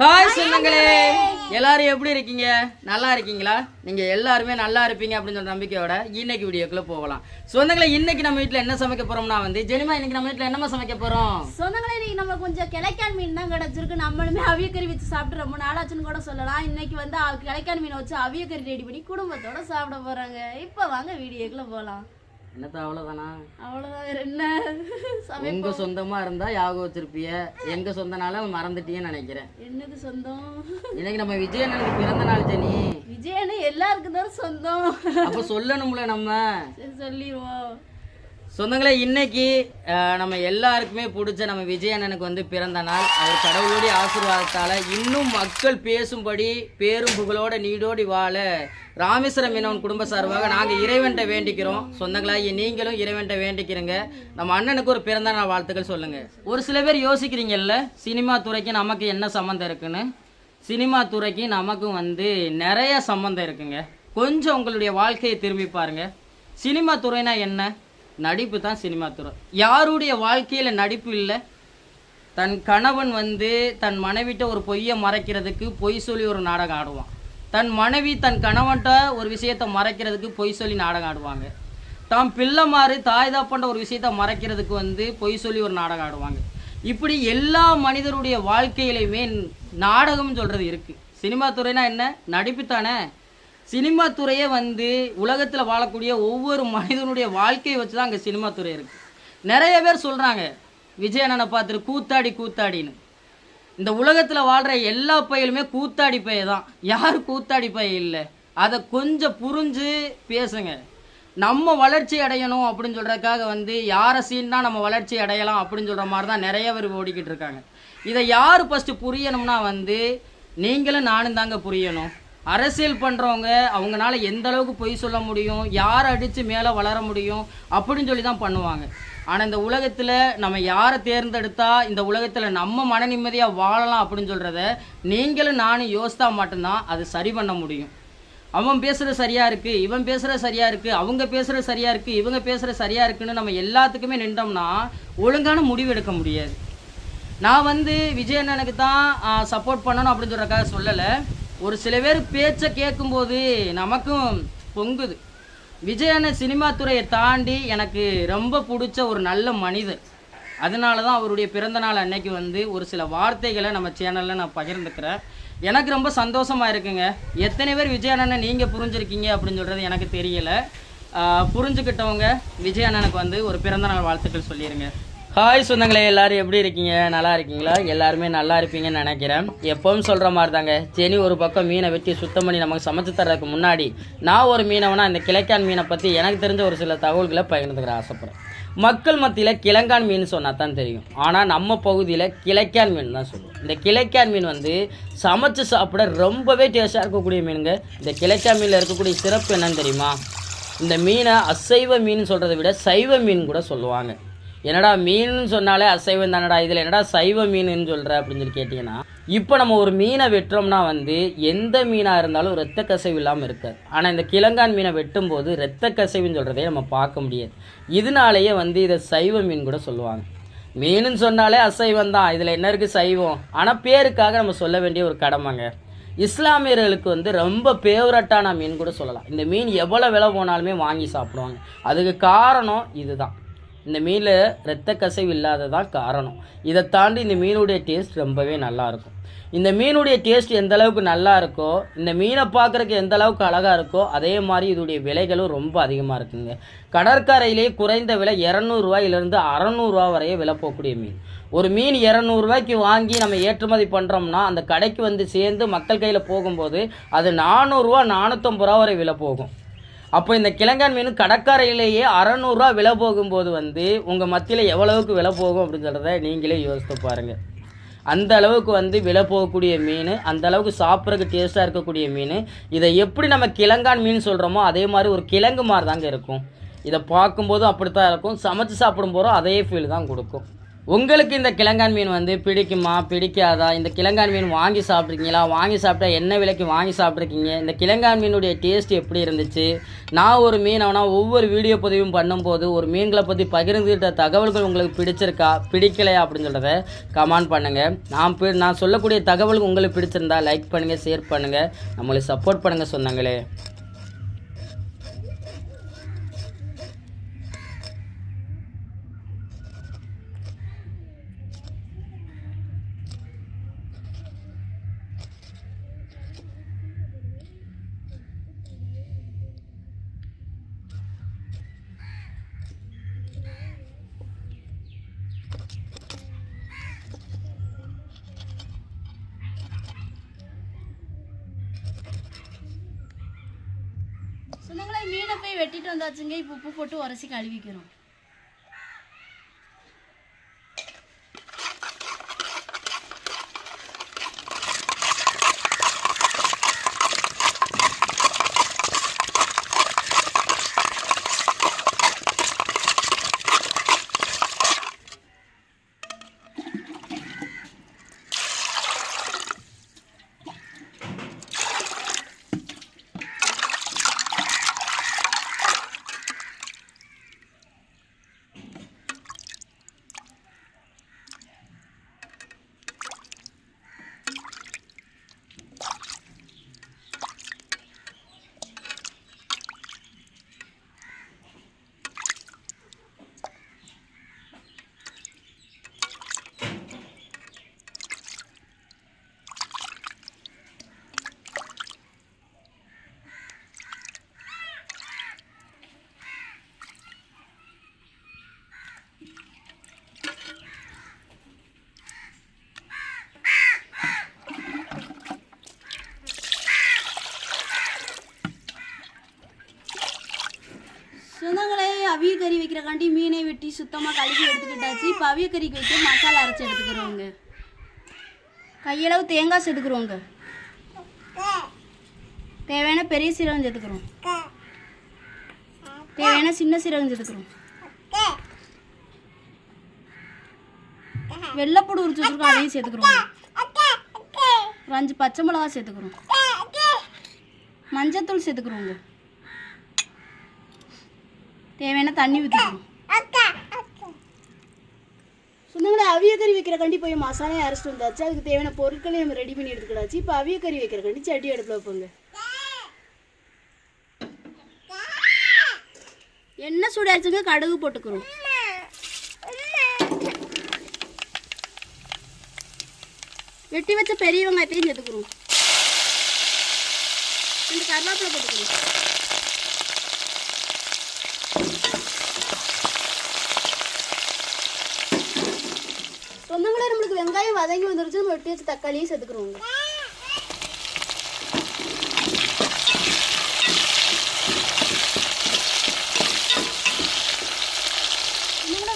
Hi சொந்தங்களே. எல்லாரும் எப்படி இருக்கீங்க? நல்லா இருக்கீங்களா? நீங்க எல்லாருமே நல்லா இருப்பீங்க அப்படின்னு சொல்ற நம்பிக்கையோட இன்னைக்கு வீடியோக்குள்ள போகலாம். சொந்தங்களே இன்னைக்கு நம்ம வீட்ல என்ன சமைக்க போறோம்னா வந்து ஜெனிமா இன்னைக்கு நம்ம வீட்ல என்னமா சமைக்க போறோம்? சொந்தங்களே இன்னைக்கு நம்ம கொஞ்சம் கிளைக்கான் மீன் தான் கிடைச்சிருக்கு. நம்மளுமே அவியக்கறி வச்சு சாப்பிட்டு ரொம்ப நாளாச்சுன்னு கூட சொல்லலாம். இன்னைக்கு வந்து கிளைக்கான் மீனை வச்சு அவியக்கறி ரெடி பண்ணி குடும்பத்தோட சாப்பிட போறாங்க. இப்போ வாங்க வீடியோக்குள்ள போகலாம் என்னத்த அவ்வளோதான் வேற என்ன? உங்க சொந்தமா இருந்தா ஞாபகம் வச்சிருப்பிய. எங்க சொந்தனால மறந்துட்டீங்கன்னு நினைக்கிறேன். என்னது சொந்தம்? இன்னைக்கு நம்ம விஜயண்ணனுக்கு பிறந்த நாள் ஜெனி. விஜயன்னு எல்லாருக்கும் தான் சொந்தம். அப்ப சொல்லணும்ல நம்ம. சொல்லிடுவோம் சொந்தங்களே இன்னைக்கு நம்ம எல்லாருக்குமே பிடிச்ச நம்ம விஜய் அண்ணனுக்கு வந்து பிறந்த நாள். அவர் கடவுளுடைய ஆசீர்வாதத்தால் இன்னும் மக்கள் பேசும்படி பேரும் புகழோட நீடோடி வாழ ராமேஸ்வரம் மீனவன் குடும்ப சார்பாக நாங்கள் இறைவன்ட்ட வேண்டிக்கிறோம். சொந்தங்களாகி நீங்களும் இறைவன்ட்ட வேண்டிக்கிறங்க. நம்ம அண்ணனுக்கு ஒரு பிறந்த நாள் வாழ்த்துக்கள் சொல்லுங்கள் ஒரு சில பேர் யோசிக்கிறீங்கல்ல சினிமா துறைக்கு நமக்கு என்ன சம்மந்தம் இருக்குன்னு? சினிமா துறைக்கு நமக்கும் வந்து நிறைய சம்மந்தம் இருக்குங்க. கொஞ்சம் உங்களுடைய வாழ்க்கையை திரும்பி பாருங்கள் சினிமா துறைனா என்ன? நடிப்பு தான் சினிமா துறை. யாருடைய வாழ்க்கையில் நடிப்பு இல்லை? தன் கணவன் வந்து தன் மனைவிட்ட ஒரு பொய்யை மறைக்கிறதுக்கு பொய் சொல்லி ஒரு நாடகம் ஆடுவான். தன் மனைவி தன் கணவன்கிட்ட ஒரு விஷயத்தை மறைக்கிறதுக்கு பொய் சொல்லி நாடகம் ஆடுவாங்க. தாம் பிள்ளைமாறு தாய் தாப்பண்ட ஒரு விஷயத்தை மறைக்கிறதுக்கு வந்து பொய் சொல்லி ஒரு நாடகம் ஆடுவாங்க. இப்படி எல்லா மனிதருடைய வாழ்க்கையிலையுமே நாடகம் சொல்கிறது இருக்குது சினிமா துறைனா என்ன? நடிப்பு தானே. சினிமா துறையே வந்து உலகத்தில் வாழக்கூடிய ஒவ்வொரு மனிதனுடைய வாழ்க்கையை வச்சு தான் அங்கே சினிமா துறை இருக்குது நிறைய பேர் சொல்கிறாங்க விஜய் அண்ணனை பார்த்துட்டு கூத்தாடி கூத்தாடின்னு. இந்த உலகத்தில் வாழ்கிற எல்லா பையலுமே கூத்தாடி பைய தான் யார் கூத்தாடி பைய இல்லை. அதை கொஞ்சம் புரிஞ்சு பேசுங்க. நம்ம வளர்ச்சி அடையணும் அப்படின்னு சொல்கிறதுக்காக வந்து யாரை சீன்னா நம்ம வளர்ச்சி அடையலாம் அப்படின்னு சொல்கிற மாதிரி தான் நிறைய பேர் ஓடிக்கிட்டு இருக்காங்க. இதை யார் ஃபஸ்ட்டு புரியணும்னா வந்து நீங்களும் நானும் தாங்க புரியணும். அரசியல் பண்ணுறவங்க அவங்கனால எந்த அளவுக்கு பொய் சொல்ல முடியும் யார் அடித்து மேலே வளர முடியும் அப்படின்னு சொல்லி தான் பண்ணுவாங்க. ஆனால் இந்த உலகத்தில் நம்ம யாரை தேர்ந்தெடுத்தா இந்த உலகத்தில் நம்ம மன நிம்மதியாக வாழலாம் அப்படின்னு சொல்கிறத நீங்களும் நானும் யோசித்தா மட்டும்தான் அது சரி பண்ண முடியும். அவன் பேசுகிறது சரியாக இருக்குது இவன் பேசுகிறது சரியாக இருக்குது அவங்க பேசுகிறது சரியாக இருக்குது இவங்க பேசுகிறது சரியாக இருக்குன்னு நம்ம எல்லாத்துக்குமே நின்றோம்னா ஒழுங்கான முடிவு எடுக்க முடியாது. நான் வந்து விஜய் அண்ணனுக்கு தான் சப்போர்ட் பண்ணணும் அப்படின்னு சொல்கிறக்காக சொல்லலை. ஒரு சில பேர் பேச்சை கேட்கும்போது நமக்கும் பொங்குது. விஜய் அண்ணன் சினிமா துறையை தாண்டி எனக்கு ரொம்ப பிடிச்ச ஒரு நல்ல மனிதர். அதனால தான் அவருடைய பிறந்த நாள் அன்னைக்கு வந்து ஒரு சில வார்த்தைகளை நம்ம சேனலில் நான் பகிர்ந்துக்கிறேன். எனக்கு ரொம்ப சந்தோஷமாக இருக்குங்க. எத்தனை பேர் விஜய் அண்ணனை நீங்கள் புரிஞ்சிருக்கீங்க அப்படின்னு சொல்கிறது எனக்கு தெரியலை. புரிஞ்சுக்கிட்டவங்க விஜய் அண்ணனுக்கு வந்து ஒரு பிறந்தநாள் வாழ்த்துக்கள் சொல்லிடுங்க ஹாய் சொந்தங்களே எல்லாரும் எப்படி இருக்கீங்க? நல்லா இருக்கீங்களா? எல்லாருமே நல்லா இருப்பீங்கன்னு நினைக்கிறேன். எப்பவும் சொல்கிற மாதிரி தாங்க செனி ஒரு பக்கம் மீனை வெட்டி சுத்தம் பண்ணி நமக்கு சமைச்சு தர்றதுக்கு முன்னாடி நான் ஒரு மீனவனா இந்த கிளைக்கான் மீனை பற்றி எனக்கு தெரிஞ்ச ஒரு சில தகவல்களை பகிர்ந்துக்கிற ஆசைப்படுறேன். மக்கள் மத்தியில் கிழங்கான் மீன் சொன்னால் தான் தெரியும். ஆனால் நம்ம பகுதியில் கிளைக்கான் மீன் தான் சொல்லுவோம். இந்த கிளைக்கான் மீன் வந்து சமைச்சு சாப்பிட ரொம்பவே டேஸ்ட்டாக இருக்கக்கூடிய மீனுங்க. இந்த கிளைக்கான் மீனில் இருக்கக்கூடிய சிறப்பு என்னன்னு தெரியுமா? இந்த மீனை அசைவ மீன் சொல்கிறத விட சைவ மீன் கூட சொல்லுவாங்க. என்னடா மீன் சொன்னாலே அசைவம் தானடா இதில் என்னடா சைவ மீனுன்னு சொல்கிற அப்படின்னு சொல்லி கேட்டிங்கன்னா இப்போ நம்ம ஒரு மீனை வெட்டுறோம்னா வந்து எந்த மீனாக இருந்தாலும் இரத்த கசைவு இல்லாமல் இருக்காது. ஆனால் இந்த கிழங்கான் மீனை வெட்டும்போது இரத்த கசைவுன்னு சொல்கிறதே நம்ம பார்க்க முடியாது. இதனாலேயே வந்து இதை சைவ மீன் கூட சொல்லுவாங்க. மீனுன்னு சொன்னாலே அசைவம் தான். இதில் என்ன இருக்குது சைவம்? ஆனால் பேருக்காக நம்ம சொல்ல வேண்டிய ஒரு கடமைங்க. இஸ்லாமியர்களுக்கு வந்து ரொம்ப ஃபேவரட்டான மீன் கூட சொல்லலாம். இந்த மீன் எவ்வளோ விலை போனாலுமே வாங்கி சாப்பிடுவாங்க. அதுக்கு காரணம் இதுதான். இந்த மீனில் இரத்த கசைவு இல்லாததான் காரணம். இதை தாண்டி இந்த மீனுடைய டேஸ்ட் ரொம்பவே நல்லாயிருக்கும் இந்த மீனுடைய டேஸ்ட் எந்த அளவுக்கு நல்லா இருக்கோ இந்த மீனை பார்க்குறக்கு எந்த அளவுக்கு அழகாக இருக்கோ அதே மாதிரி இதோடைய விலைகளும் ரொம்ப அதிகமாக இருக்குங்க. கடற்கரையிலே குறைந்த விலை இரநூறுவாயிலிருந்து அறநூறுவா வரைய விலை போகக்கூடிய மீன். ஒரு மீன் இரநூறுவாய்க்கு வாங்கி நம்ம ஏற்றுமதி பண்ணுறோம்னா அந்த கடைக்கு வந்து சேர்ந்து மக்கள் கையில் போகும்போது அது நானூறுரூவா நானூற்றம்பது ரூபா வரை விலை போகும். அப்போ இந்த கிழங்கான் மீன் கடற்கரையிலேயே அறநூறுரூவா விலை போகும்போது வந்து உங்கள் மத்தியில் எவ்வளவுக்கு விலை போகும் அப்படின்னு சொல்கிறத நீங்களே யோசித்து பாருங்கள் அந்த அளவுக்கு வந்து விலை போகக்கூடிய மீன் அந்த அளவுக்கு சாப்பிட்றதுக்கு டேஸ்ட்டாக இருக்கக்கூடிய மீன். இதை எப்படி நம்ம கிழங்கான் மீன் சொல்கிறோமோ அதே மாதிரி ஒரு கிழங்கு மாதிரி தாங்க இருக்கும். இதை பார்க்கும்போதும் அப்படித்தான் இருக்கும். சமைச்சு சாப்பிடும்போதும் அதே ஃபீல் தான் கொடுக்கும். உங்களுக்கு இந்த கிழங்கான் மீன் வந்து பிடிக்குமா? பிடிக்காதா? இந்த கிழங்கான் மீன் வாங்கி சாப்பிட்ருக்கீங்களா வாங்கி சாப்பிட்டா என்ன விலைக்கு வாங்கி சாப்பிட்ருக்கீங்க இந்த கிழங்கான் மீனுடைய டேஸ்ட் எப்படி இருந்துச்சு? நான் ஒரு மீன் ஒவ்வொரு வீடியோ பதிவும் பண்ணும்போது ஒரு மீன்களை பற்றி பகிர்ந்துகிட்ட தகவல்கள் உங்களுக்கு பிடிச்சிருக்கா? பிடிக்கலையா அப்படின்னு சொல்கிறத கமெண்ட் பண்ணுங்கள் நான் பி- நான் சொல்லக்கூடிய தகவல் உங்களுக்கு பிடிச்சிருந்தா லைக் பண்ணுங்கள் ஷேர் பண்ணுங்கள் நம்மளுக்கு சப்போர்ட் பண்ணுங்கள் சொன்னாங்களே போய் வெட்டிட்டு வந்தாச்சுங்க. இப்போ உப்பு போட்டு உரசி கழுவிக்கிறோம் சொந்தங்களே வைக்கிறக்காண்டி மீனை வெட்டி சுத்தமாக கழுவி எடுத்துக்கிட்டாச்சு. இப்போ அவிய கறிக்கு வைக்க மசாலா அரைச்சி எடுத்துக்கிறோங்க. கையளவு தேங்காய் சேர்த்துக்கிறோங்க. தேவையான பெரிய சீரகம் சேர்த்துக்கிறோம். தேவையான சின்ன சீரகம் சேர்த்துக்கிறோம். வெள்ளப்பூடு உரிச்சு வச்சுருக்கோம் அதையும் சேர்த்துக்கிறோம் ஒரு அஞ்சு பச்சை மிளகா சேர்த்துக்கிறோம். மஞ்சத்தூள் சேர்த்துக்கிறோங்க. தேவையான தண்ணி ஊற்றிக்கணும் சொன்னாங்களே அவிய கறி வைக்கிற கண்டி போய் மசாலா அரைச்சிட்டு வந்தாச்சு. அதுக்கு தேவையான பொருட்களையும் நம்ம ரெடி பண்ணி எடுத்துக்கிடாச்சு இப்போ அவிய கறி வைக்கிற கண்டி சட்டி அடுப்பில் வைப்போங்க. எண்ணெய் சூடாச்சுங்க கடுகு போட்டுக்கிறோம் வெட்டி வச்ச பெரிய வெங்காயத்தையும் சேர்த்துக்கிறோம் ரெண்டு கருவேப்பிலை போட்டுக்கிறோம் சொந்தங்களே நம்மளுக்கு வெங்காயம் வதங்கி வந்துருச்சு நம்ம வெட்டி வச்சு தக்காளியும் சேர்த்துக்கிறோங்க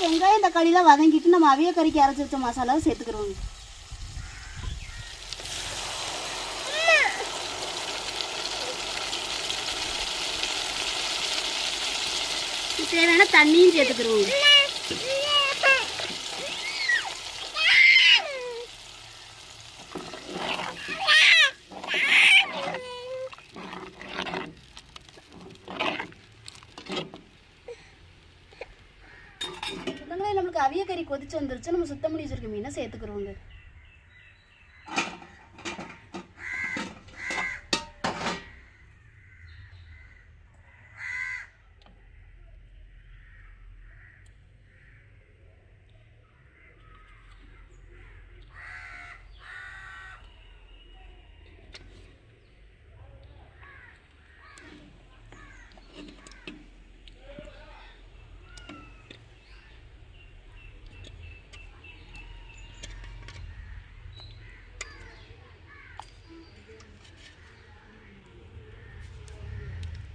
வெங்காயம் தக்காளிலாம் வதங்கிட்டு நம்ம அவிய கறிக்கு அரைச்சி வச்ச மசாலாவை சேர்த்துக்கிறோங்க தேவையான தண்ணியும் சேர்த்துக்கிறோங்க சொந்தங்களே நம்மளுக்கு அவிய கறி கொதிச்சு வந்துருச்சு நம்ம சுத்தம் பண்ணி வச்சிருக்க மீனை சேர்த்துக்கிறோங்க.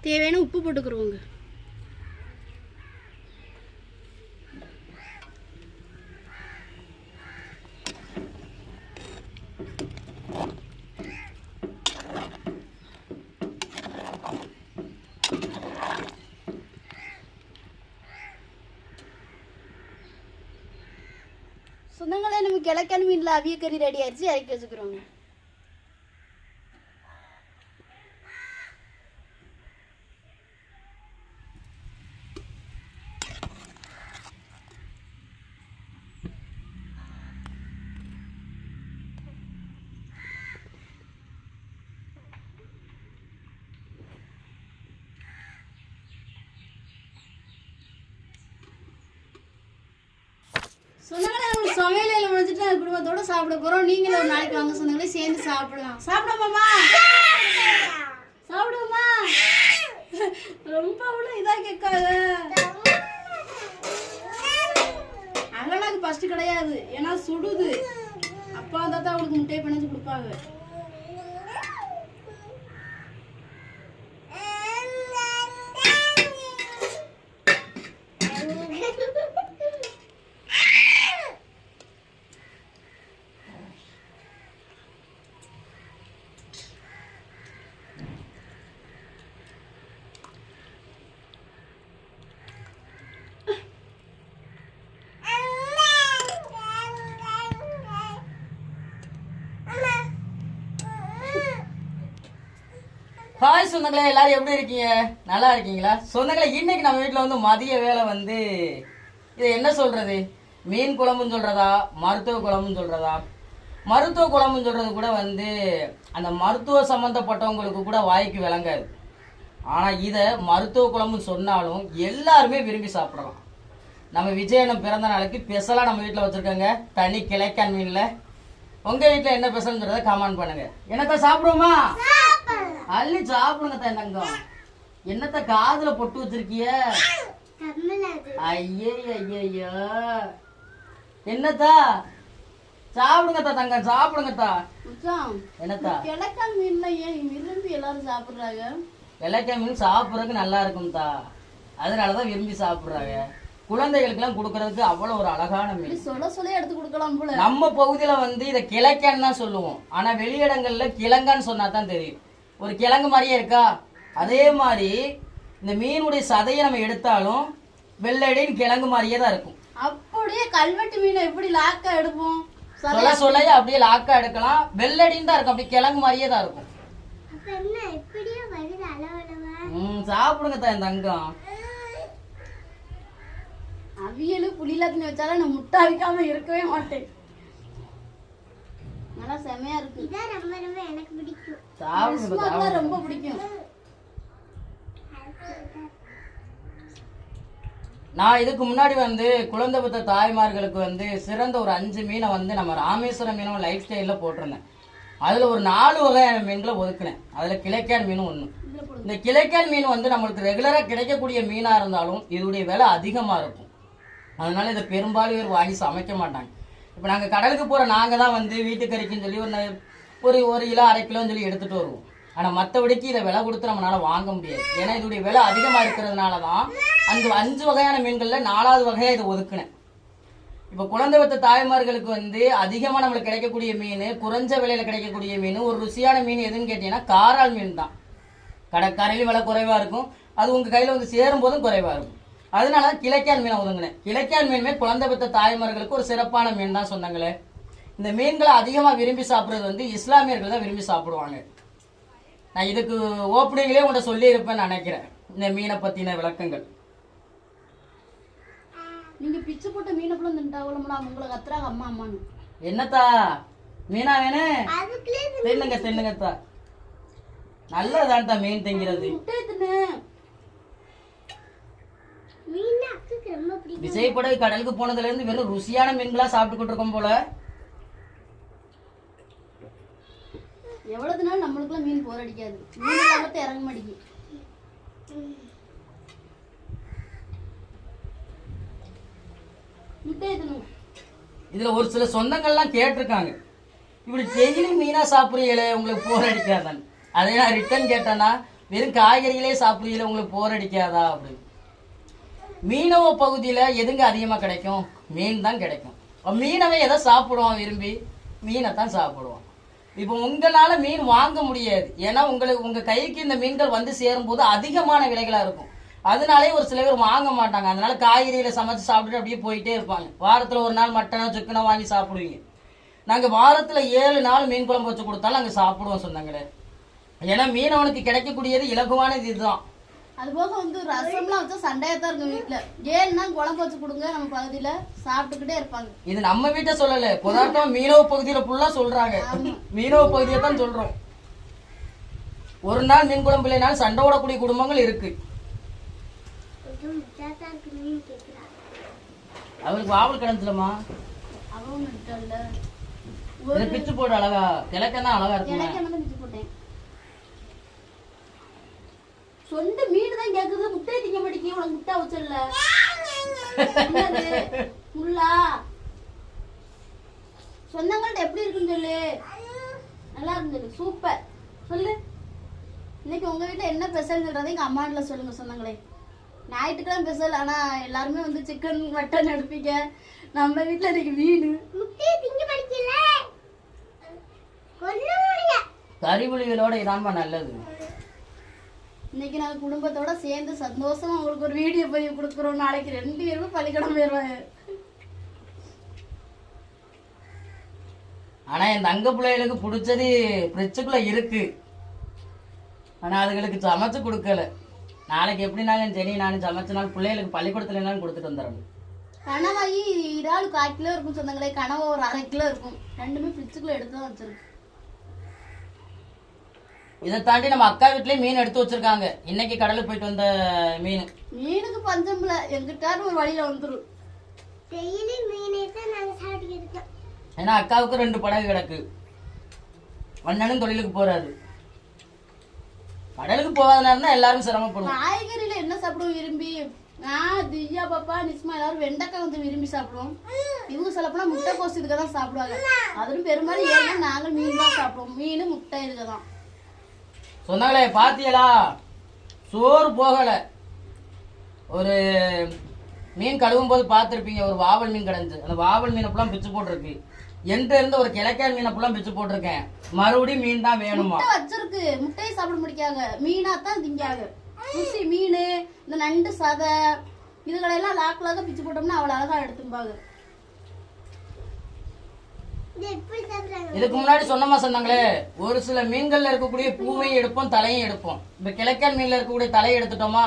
தேவையான உப்பு போட்டுக்கிறோங்க சொந்தங்களே நம்ம இலக்கன் மீனில் அவியக்கறி ரெடி ஆயிடுச்சு இறக்கி வச்சுக்கிறோங்க. சொன்னாங்களே அவங்க சமையலையில் முடிஞ்சிட்டு அது குடும்பத்தோட சாப்பிட போறோம். நீங்களும் ஒரு நாளைக்கு வாங்க சொன்னாங்களே சேர்ந்து சாப்பிடலாம். சாப்பிடுமாமா சாப்பிடுவோமா? ரொம்ப அவ்வளோ இதாக கேட்காத. அது ஃபஸ்ட்டு கிடையாது. ஏன்னா சுடுது. அப்பா வந்தா தான் அவளுக்கு முட்டையை பிணைஞ்சு கொடுப்பாங்க. ஹாய் சொந்தங்களே எல்லாரும் எப்படி இருக்கீங்க? நல்லா இருக்கீங்களா? சொந்தங்களே இன்னைக்கு நம்ம வீட்டில் வந்து மதிய வேலை வந்து இது என்ன சொல்றது? மீன் குழம்புன்னு சொல்றதா? மருத்துவ குழம்புன்னு சொல்றதா? மருத்துவ குழம்புன்னு சொல்றது கூட வந்து அந்த மருத்துவ சம்மந்தப்பட்டவங்களுக்கு கூட வாய்க்கு விளங்காது. ஆனால் இதை மருத்துவ குழம்புன்னு சொன்னாலும் எல்லாருமே விரும்பி சாப்பிடலாம். நம்ம விஜயனம் பிறந்த நாளைக்கு ஸ்பெஷலாக நம்ம வீட்டில் வச்சுருக்கோங்க தனி கிளைக்கான் மீனில் உங்கள் வீட்டில் என்ன ஸ்பெஷல்ன்றதை கமெண்ட் பண்ணுங்க. எனக்கு சாப்பிடுவோமா? அள்ளி சாப்பிடுங்க தான் தங்கம் என்னத்த காதுல பொட்டு வச்சிருக்கிய? ஐயே ஐயோ என்னத்தா? சாப்பிடுங்கத்தா தங்கம் சாப்பிடுங்கத்தா என்னத்தா? கிழக்கன் மீன்ல ஏன் விரும்பி எல்லாரும் சாப்பிடுறாங்க. வெள்ளைக்காய் மீன் சாப்பிட்றதுக்கு நல்லா இருக்கும்தா அதனாலதான் விரும்பி சாப்பிடுறாங்க. குழந்தைகளுக்கெல்லாம் கொடுக்கறதுக்கு அவ்வளவு ஒரு அழகான மீன். சொல்ல சொல்ல எடுத்து கொடுக்கலாம் போல. நம்ம பகுதியில வந்து இதை கிழக்கான்னு தான் சொல்லுவோம். ஆனா வெளியிடங்கள்ல கிழங்கான்னு சொன்னா தான் தெரியும். ஒரு கிழங்கு மாதிரியே இருக்கா? அதே மாதிரி இந்த மீனுடைய சதையை நம்ம எடுத்தாலும் வெள்ளடின்னு கிழங்கு மாதிரியே தான் இருக்கும். அப்படியே கல்வெட்டு மீனை எப்படி லாக்கா எடுப்போம்? சொல்ல சொல்ல அப்படியே லாக்கா எடுக்கலாம். வெள்ளடின்னு தான் இருக்கும். அப்படியே கிழங்கு மாதிரியே தான் இருக்கும். ம் சாப்பிடுங்க தான் தங்கம். அவியலு புளிலாத்தினி வச்சாலும் நான் முட்டை அவிக்காம இருக்கவே மாட்டேன். நல்லா செமையா இருக்கு. சாப்பிடுங்க சும்மா தான் ரொம்ப பிடிக்கும். நான் இதுக்கு முன்னாடி வந்து குழந்தை பெற்ற தாய்மார்களுக்கு வந்து சிறந்த ஒரு அஞ்சு மீனை வந்து நம்ம ராமேஸ்வரம் மீனும் லைஃப் ஸ்டைலில் போட்டிருந்தேன். அதில் ஒரு நாலு வகையான மீன்களை ஒதுக்கினேன். அதில் கிளைக்கான் மீனும் ஒன்று இந்த கிளைக்கான் மீன் வந்து நம்மளுக்கு ரெகுலராக கிடைக்கக்கூடிய மீனாக இருந்தாலும் இதோடைய விலை அதிகமாக இருக்கும். அதனால இதை பெரும்பாலும் பேர் வாங்கி சமைக்க மாட்டாங்க. இப்போ நாங்கள் கடலுக்கு போகிற நாங்கள் தான் வந்து வீட்டுக்கறிக்குன்னு சொல்லி ஒரு ஒரு ஒரு கிலோ அரை கிலோன்னு சொல்லி எடுத்துகிட்டு வருவோம். ஆனால் மற்றபடிக்கு இதை விலை கொடுத்து நம்மளால் வாங்க முடியாது. ஏன்னா இதோடைய விலை அதிகமாக இருக்கிறதுனால தான் அந்த அஞ்சு வகையான மீன்களில் நாலாவது வகையாக இதை ஒதுக்கினேன். இப்போ குழந்தை பெற்ற தாய்மார்களுக்கு வந்து அதிகமாக நம்மளுக்கு கிடைக்கக்கூடிய மீன் குறைஞ்ச விலையில் கிடைக்கக்கூடிய மீன் ஒரு ருசியான மீன் எதுன்னு கேட்டிங்கன்னா காரால் மீன் தான். கடற்கரையிலும் விலை குறைவாக இருக்கும். அது உங்கள் கையில் வந்து சேரும் போதும் குறைவாக இருக்கும். அதனால தான் கிளைக்கான் மீனை ஒதுங்கினேன். கிளைக்கான் மீனுமே குழந்தை பெற்ற தாய்மார்களுக்கு ஒரு சிறப்பான மீன் தான் சொன்னாங்களே. இந்த மீன்களை அதிகமாக விரும்பி சாப்பிட்றது வந்து இஸ்லாமியர்கள் தான் விரும்பி சாப்பிடுவாங்க. நான் இதுக்கு ஓப்பனிங்லேயே உங்கள்கிட்ட சொல்லியிருப்பேன்னு நினைக்கிறேன். இந்த மீனை பற்றின விளக்கங்கள். நீங்க பிச்சு போட்ட மீனை போல தின்ட்டாவளம்டா உங்களை கத்துறாங்க அம்மா அம்மான்னு. என்னத்தா? மீனா வேணும் தின்னுங்க தின்னுங்கத்தா. நல்லதான்டா மீன் திங்கிறது முட்டையை தின்னு விஜயப்பட கடலுக்கு போனதுல இருந்து வெறும் ருசியான மீன்களா சாப்பிட்டுக்கிட்டு இருக்கோம் போல. எவ்வளவு நாள் நம்மளுக்குலாம் மீன் போர் அடிக்காது. மீன் இல்லாம இறங்க மாட்டேங்குது. இதுல ஒரு சில சொந்தங்கள்லாம் கேட்டிருக்காங்க. இப்படி டெய்லி மீனா சாப்பிடுறீங்களே உங்களுக்கு போர் அடிக்காதான்னு. அதை நான் ரிட்டர்ன் கேட்டேன்னா வெறும் காய்கறிகளே சாப்பிடுறீங்களே உங்களுக்கு போர் அடிக்காதா அப்படின்னு. மீனவ பகுதியில் எதுங்க அதிகமாக கிடைக்கும்? மீன் தான் கிடைக்கும். அப்ப மீனவன் எதை சாப்பிடுவோம் விரும்பி? மீனை தான் சாப்பிடுவோம் இப்போ உங்களால் மீன் வாங்க முடியாது. ஏன்னா உங்களுக்கு உங்கள் கைக்கு இந்த மீன்கள் வந்து சேரும்போது அதிகமான விலைகளாக இருக்கும். அதனாலே ஒரு சில பேர் வாங்க மாட்டாங்க. அதனால காய்கறியில் சமைச்சு சாப்பிட்டுட்டு அப்படியே போயிட்டே இருப்பாங்க. வாரத்தில் ஒரு நாள் மட்டனோ சிக்கனோ வாங்கி சாப்பிடுவீங்க. நாங்கள் வாரத்தில் ஏழு நாள் மீன் குழம்பு வச்சு கொடுத்தாலும் நாங்கள் சாப்பிடுவோம் சொன்னாங்களே. ஏன்னா மீனவனுக்கு கிடைக்கக்கூடியது இலகுவானது இதுதான். அது போக வந்து ரசம்லாம் வச்சா சண்டையா தான் இருக்கும் வீட்டுல ஏன்னா குழம்பு வச்சு கொடுங்க நம்ம பகுதியில சாப்பிட்டுக்கிட்டே இருப்பாங்க. இது நம்ம வீட்டை சொல்லல. புதாட்டம் மீனவ பகுதியில ஃபுல்லா சொல்றாங்க. மீனவ பகுதியை தான் சொல்றோம். ஒரு நாள் மீன் குழம்பு இல்லைனாலும் சண்டை ஓடக்கூடிய குடும்பங்கள் இருக்கு. அவளுக்கு வாவல் கிடந்துலமா பிச்சு போடு அழகா கிழக்கன்னா அழகா இருக்குமா எனக்கு என்ன மிச்சு போட்டேன் சொந்த மீன் தான் கேக்குது. முட்டையை திங்க மாட்டேங்க உனக்கு முட்டை வச்சல என்னது? முள்ளா? சொந்தங்கள்ட்ட எப்படி இருக்குன்னு சொல்லு. நல்லா இருந்து சொல்லு. சூப்பர். சொல்லு. இன்னைக்கு உங்க வீட்ல என்ன ஸ்பெஷல் சொல்றதை? எங்க அம்மாட்ல சொல்லுங்க சொந்தங்களே. ஞாயிற்றுக்கிழமை ஸ்பெஷல் ஆனா எல்லாருமே வந்து சிக்கன் மட்டன் எடுப்பீங்க. நம்ம வீட்ல இன்னைக்கு மீன். முட்டையை திங்க படிக்கல கறிபுலிகளோட இதான்பா நல்லது. இன்னைக்கு நாங்க குடும்பத்தோட சேர்ந்து சந்தோஷமா உங்களுக்கு ஒரு வீடியோ பதிவு கொடுக்குறோம் நாளைக்கு ரெண்டு பேருமே பள்ளிக்கூடம் போயிடுவாங்க ஆனா என் தங்க பிள்ளைகளுக்கு பிடிச்சது ஃப்ரிட்ஜுக்குள்ள இருக்கு. ஆனா அதுகளுக்கு சமைச்சு கொடுக்கல. நாளைக்கு எப்படினாலும் சரி நான் சமைச்சனாலும் பிள்ளைகளுக்கு பள்ளிக்கூடத்துல எல்லாம் கொடுத்துட்டு வந்துடுறேன். கனவாயி இறால் கால் கிலோ இருக்கும் சொந்தங்களே கனவா ஒரு அரை கிலோ இருக்கும். ரெண்டுமே ஃப்ரிட்ஜுக்குள்ள எடுத்து தான் வச்சிருக்கு இதை தாண்டி நம்ம அக்கா வீட்லயே மீன் எடுத்து வச்சிருக்காங்க. இன்னைக்கு கடலுக்கு போயிட்டு வந்த மீன். மீனுக்கு பஞ்சம் இல்ல. எங்கிட்டாரும் ஒரு வழியில வந்துரும். டெய்லி மீனே தான் இருக்கோம். ஏன்னா அக்காவுக்கு ரெண்டு படகு கிடக்கு. அண்ணனும் தொழிலுக்கு போறாரு. கடலுக்கு போகாதனால எல்லாரும் சிரமப்படுவோம் காய்கறியில என்ன சாப்பிடுவோம் விரும்பி? நான் திவ்யா பாப்பா நிஸ்மா எல்லாரும் வெண்டைக்காய் வந்து விரும்பி சாப்பிடுவோம். இவங்க சொல்லப்போனா முட்டை கோஸ் இதுக்கு தான் சாப்பிடுவாங்க. அதுவும் பெரும்பாலும் ஏன்னா நாங்கள் மீன் தான் சாப்பிடுவோம். மீன் முட்டை இதுக்கு தான். சொன்னாங்களே பாத்தியலா சோறு போகல. ஒரு மீன் கழுவும் போது பார்த்துருப்பீங்க ஒரு வாவல் மீன் கிடந்துச்சு அந்த வாவல் மீனை ஃபுல்லாக பிச்சு போட்டிருக்கு. என்கிட்ட இருந்து ஒரு கிழக்கான் மீனை ஃபுல்லாம் பிச்சு போட்டிருக்கேன். மறுபடியும் மீன் தான் வேணுமா? வச்சிருக்கு. முட்டையை சாப்பிட முடிக்காங்க. மீனா தான் திங்காங்க. ருசி மீன் இந்த நண்டு சதை இதுகளெல்லாம் லாக்கலாக பிச்சு போட்டோம்னா அவ்வளோ அழகா எடுத்துப்பாங்க இதுக்கு முன்னாடி சொன்னமா சொன்னாங்களே ஒரு சில மீன்கள்ல இருக்கக்கூடிய பூவையும் எடுப்போம் தலையும் எடுப்போம். இப்ப கிழக்கான் மீன்ல இருக்கக்கூடிய தலையை எடுத்துட்டோமா?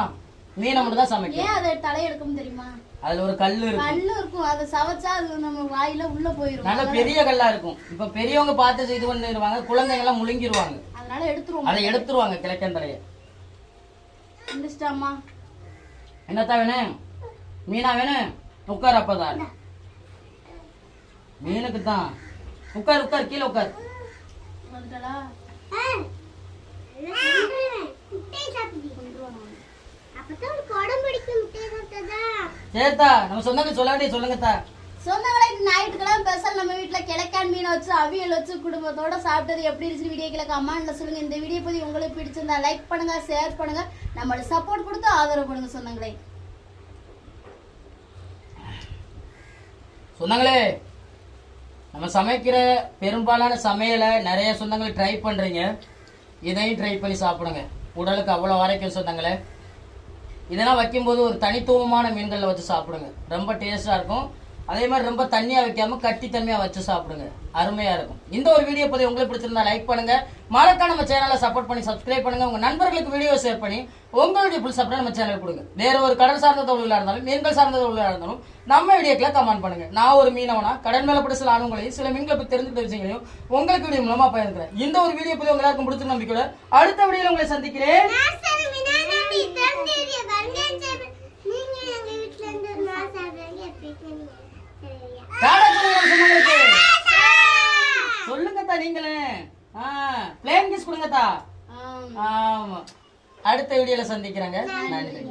மீனை மட்டும் தான் சமைக்கும். ஏன் அதை தலை எடுக்கும் தெரியுமா? அதுல ஒரு கல் இருக்கும். கல்லு இருக்கும். அதை சவைச்சா அது நம்ம வாயில உள்ள போயிரும். நல்ல பெரிய கல்லா இருக்கும். இப்ப பெரியவங்க பார்த்து இது பண்ணிடுவாங்க குழந்தைங்க எல்லாம் முழுங்கிருவாங்க. அதனால எடுத்துருவோம்? அதை எடுத்துருவாங்க கிழக்கன் தலையை. எந்திரிச்சிட்டாமா என்னத்தான் வேணும்? மீனா வேணும்? உட்கார் அப்பதான். மீனுக்கு தான் உட்கார் உட்கார் கீழே உட்கார். சரித்தா நம்ம சொந்தங்க சொல்ல வேண்டிய சொல்லுங்கத்தா சொந்தங்களே ஞாயிற்றுக்கிழமை ஸ்பெஷல் நம்ம வீட்ல கிழக்கான் மீன் வச்சு அவியல் வச்சு குடும்பத்தோட சாப்பிட்டது எப்படி இருந்துச்சு வீடியோ கீழே கமெண்ட்ல சொல்லுங்க. இந்த வீடியோ பத்தி உங்களுக்கு பிடிச்சிருந்தா லைக் பண்ணுங்க ஷேர் பண்ணுங்க. நம்மளுக்கு சப்போர்ட் கொடுத்து ஆதரவு பண்ணுங்க சொந்தங்களே. சொந்தங்களே நம்ம சமைக்கிற பெரும்பாலான சமையலை நிறைய சொந்தங்கள் ட்ரை பண்ணுறீங்க இதையும் ட்ரை பண்ணி சாப்பிடுங்க. உடலுக்கு அவ்வளோ வரைக்கும் சொந்தங்களே. இதெல்லாம் வைக்கும்போது ஒரு தனித்துவமான மீன்களில் வச்சு சாப்பிடுங்க. ரொம்ப டேஸ்ட்டாக இருக்கும். அதே மாதிரி ரொம்ப தண்ணியாக வைக்காம கட்டி தன்மையாக வச்சு சாப்பிடுங்க அருமையாக இருக்கும் இந்த ஒரு வீடியோ பற்றி உங்களுக்கு பிடிச்சிருந்தா லைக் பண்ணுங்க மறக்காம நம்ம சேனலை சப்போர்ட் பண்ணி சப்ஸ்கிரைப் பண்ணுங்க உங்க நண்பர்களுக்கு வீடியோ ஷேர் பண்ணி உங்களுடைய புல் சப்போர்ட் நம்ம சேனலுக்கு கொடுங்க வேற ஒரு கடல் சார்ந்த தொழிலாக இருந்தாலும் மீன்கள் சார்ந்த தொழிலாக இருந்தாலும் நம்ம வீடியோக்களை கமெண்ட் பண்ணுங்க நான் ஒரு மீனவனா கடல் மேல பிடிச்ச சில ஆணுங்களையும் சில மீன்களை பற்றி தெரிஞ்சுக்கிட்ட விஷயங்களையும் உங்களுக்கு வீடியோ மூலமா பகிர்க்கிறேன் இந்த ஒரு வீடியோ பற்றி உங்க எல்லாருக்கும் பிடிச்ச நம்பிக்கையோட அடுத்த வீடியோல உங்களை சந்திக்கிறேன் நீங்க எங்க வீட்டுல இருந்து நான் சாப்பிடுறேன் எப்படி சொன்னீங்க சரியா காடா சொல்லுங்க சொன்னவங்களுக்கு. சொல்லுங்கத்தா நீங்களே. பிளேன் கிஸ் கொடுங்கத்தா. ஆமா. அடுத்த வீடியோல சந்திக்கிறேங்க. நன்றி.